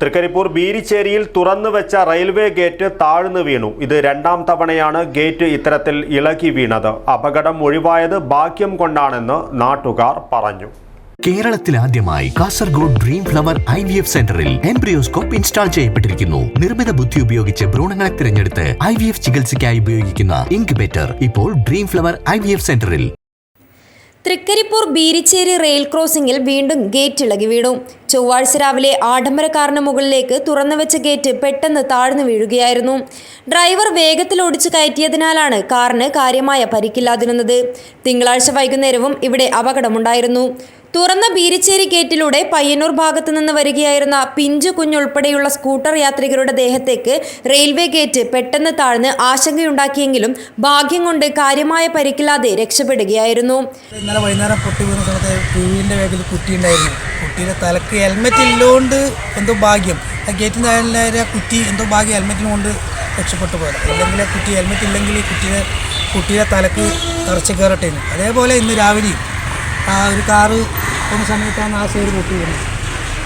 തൃക്കരിപ്പൂർ ബീരിച്ചേരിയിൽ തുറന്നു വെച്ച railway gate താഴ്ന്നു വീണു. ഇത് രണ്ടാം തവണയാണ് ഗേറ്റ് ഇത്തരത്തിൽ ഇളകി വീണത്. അപകടം ഒഴിവായത് ഭാഗ്യം കൊണ്ടാണെന്ന് നാട്ടുകാർ പറഞ്ഞു. കേരളത്തിൽ ആദ്യമായി Kasaragod dream flower I V F സെന്ററിൽ എംബ്രിയോസ്കോപ്പ് ഇൻസ്റ്റാൾ ചെയ്യപ്പെട്ടിരിക്കുന്നു. നിർമ്മിത ബുദ്ധി ഉപയോഗിച്ച് ഭ്രൂണങ്ങളെ തിരഞ്ഞെടുത്ത് ഐ വി എഫ് ചികിത്സയ്ക്കായി ഉപയോഗിക്കുന്ന ഇൻക്യുബേറ്റർ ഇപ്പോൾ dream flower I V F സെന്ററിൽ. തൃക്കരിപ്പൂർ ബീരിച്ചേരി റെയിൽ ക്രോസിംഗിൽ വീണ്ടും ഗേറ്റ് ഇളകി വീണു. ചൊവ്വാഴ്ച രാവിലെ ആഡംബര കാറിന് മുകളിലേക്ക് തുറന്നുവെച്ച ഗേറ്റ് പെട്ടെന്ന് താഴ്ന്നു വീഴുകയായിരുന്നു. ഡ്രൈവർ വേഗത്തിൽ ഓടിച്ചു കയറ്റിയതിനാലാണ് കാറിന് കാര്യമായ പരിക്കില്ലാതിരുന്നത്. തിങ്കളാഴ്ച വൈകുന്നേരവും ഇവിടെ അപകടമുണ്ടായിരുന്നു. തുറന്ന ബീരിച്ചേരി ഗേറ്റിലൂടെ പയ്യന്നൂർ ഭാഗത്തു നിന്ന് വരികയായിരുന്ന പിഞ്ചു കുഞ്ഞുൾപ്പെടെയുള്ള സ്കൂട്ടർ യാത്രികരുടെ ദേഹത്തേക്ക് റെയിൽവേ ഗേറ്റ് പെട്ടെന്ന് താഴ്ന്ന് ആശങ്കയുണ്ടാക്കിയെങ്കിലും ഭാഗ്യം കൊണ്ട് കാര്യമായ പരിക്കില്ലാതെ രക്ഷപ്പെടുകയായിരുന്നു. ഇന്നലെ വൈകുന്നേരം പൊട്ടി വീണ സമയത്ത് ടി വിന്റെ ബാഗിൽ കുട്ടി ഉണ്ടായിരുന്നു കുട്ടിയുടെ തലക്ക് ഹെൽമെറ്റ് ഇല്ലോണ്ട് എന്തോ ഭാഗ്യം. ആ താഴെ കുട്ടി എന്തോ ഭാഗ്യം ഹെൽമെറ്റിന് കൊണ്ട് രക്ഷപ്പെട്ടു പോയത്. അല്ലെങ്കിൽ ആ കുട്ടി ഹെൽമെറ്റ് ഇല്ലെങ്കിൽ കുട്ടിയുടെ കുട്ടിയുടെ തലക്ക് തറച്ച് കയറട്ടേന്ന്. അതേപോലെ ഇന്ന് രാവിലെയും ആ ഒരു കാറ് പോകുന്ന സമയത്താണ് ആ സൈഡ് പൊട്ടി വീണത്.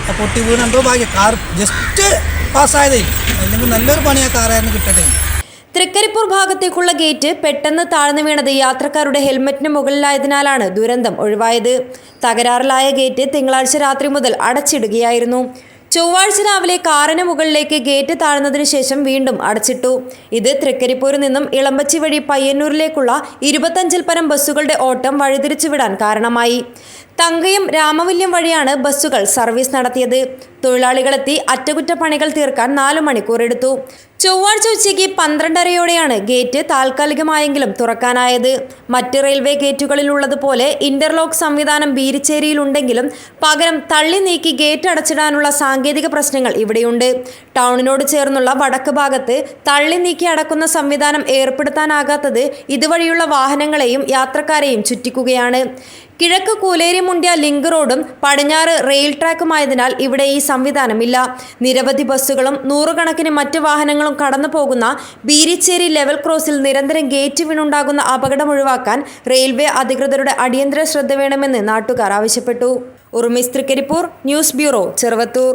ആ പൊട്ടി വീണ് എന്തോ ഭാഗ്യം കാർ ജസ്റ്റ് പാസ്സായതേ അല്ലെങ്കിൽ നല്ലൊരു പണി ആ കാറായിരുന്നു കിട്ടട്ടെ തൃക്കരിപ്പൂർ ഭാഗത്തേക്കുള്ള ഗേറ്റ് പെട്ടെന്ന് താഴ്ന്നു വീണത് യാത്രക്കാരുടെ ഹെൽമറ്റിന് മുകളിലായതിനാലാണ് ദുരന്തം ഒഴിവായത്. തകരാറിലായ ഗേറ്റ് തിങ്കളാഴ്ച രാത്രി മുതൽ അടച്ചിടുകയായിരുന്നു. ചൊവ്വാഴ്ച രാവിലെ കാറിന് മുകളിലേക്ക് ഗേറ്റ് താഴ്ന്നതിനു ശേഷം വീണ്ടും അടച്ചിട്ടു. ഇത് തൃക്കരിപ്പൂരിൽ നിന്നും ഇളമ്പച്ചി വഴി പയ്യന്നൂരിലേക്കുള്ള ഇരുപത്തഞ്ചിൽ പരം ബസ്സുകളുടെ ഓട്ടം വഴിതിരിച്ചുവിടാൻ കാരണമായി. തങ്കയം രാമവല്യം വഴിയാണ് ബസ്സുകൾ സർവീസ് നടത്തിയത്. തൊഴിലാളികളെത്തി അറ്റകുറ്റപ്പണികൾ തീർക്കാൻ നാലു മണിക്കൂർ എടുത്തു. ചൊവ്വാഴ്ച ഉച്ചയ്ക്ക് പന്ത്രണ്ടരയോടെയാണ് ഗേറ്റ് താൽക്കാലികമായെങ്കിലും തുറക്കാനായത്. മറ്റ് റെയിൽവേ ഗേറ്റുകളിലുള്ളതുപോലെ ഇന്റർലോക്ക് സംവിധാനം ബീരിച്ചേരിയിലുണ്ടെങ്കിലും പകരം തള്ളി നീക്കി ഗേറ്റ് അടച്ചിടാനുള്ള സാങ്കേതിക പ്രശ്നങ്ങൾ ഇവിടെയുണ്ട്. ടൗണിനോട് ചേർന്നുള്ള വടക്ക് ഭാഗത്ത് തള്ളി നീക്കി അടക്കുന്ന സംവിധാനം ഏർപ്പെടുത്താനാകാത്തത് ഇതുവഴിയുള്ള വാഹനങ്ങളെയും യാത്രക്കാരെയും ചുറ്റിക്കുകയാണ്. കിഴക്ക് കൂലേരി മുണ്ടിയ ലിങ്ക് റോഡും പടിഞ്ഞാറ് റെയിൽ ട്രാക്കുമായതിനാൽ ഇവിടെ ഈ സംവിധാനമില്ല. നിരവധി ബസ്സുകളും നൂറുകണക്കിന് മറ്റ് വാഹനങ്ങളും കടന്നു പോകുന്ന ബീരിച്ചേരി ലെവൽ ക്രോസിൽ നിരന്തരം ഗേറ്റ് വീണുണ്ടാകുന്ന അപകടം ഒഴിവാക്കാൻ റെയിൽവേ അധികൃതരുടെ അടിയന്തര ശ്രദ്ധ വേണമെന്ന് നാട്ടുകാർ ആവശ്യപ്പെട്ടു. ഉറുമിസ് തൃക്കരിപ്പൂർ ന്യൂസ് ബ്യൂറോ ചെറുവത്തൂർ.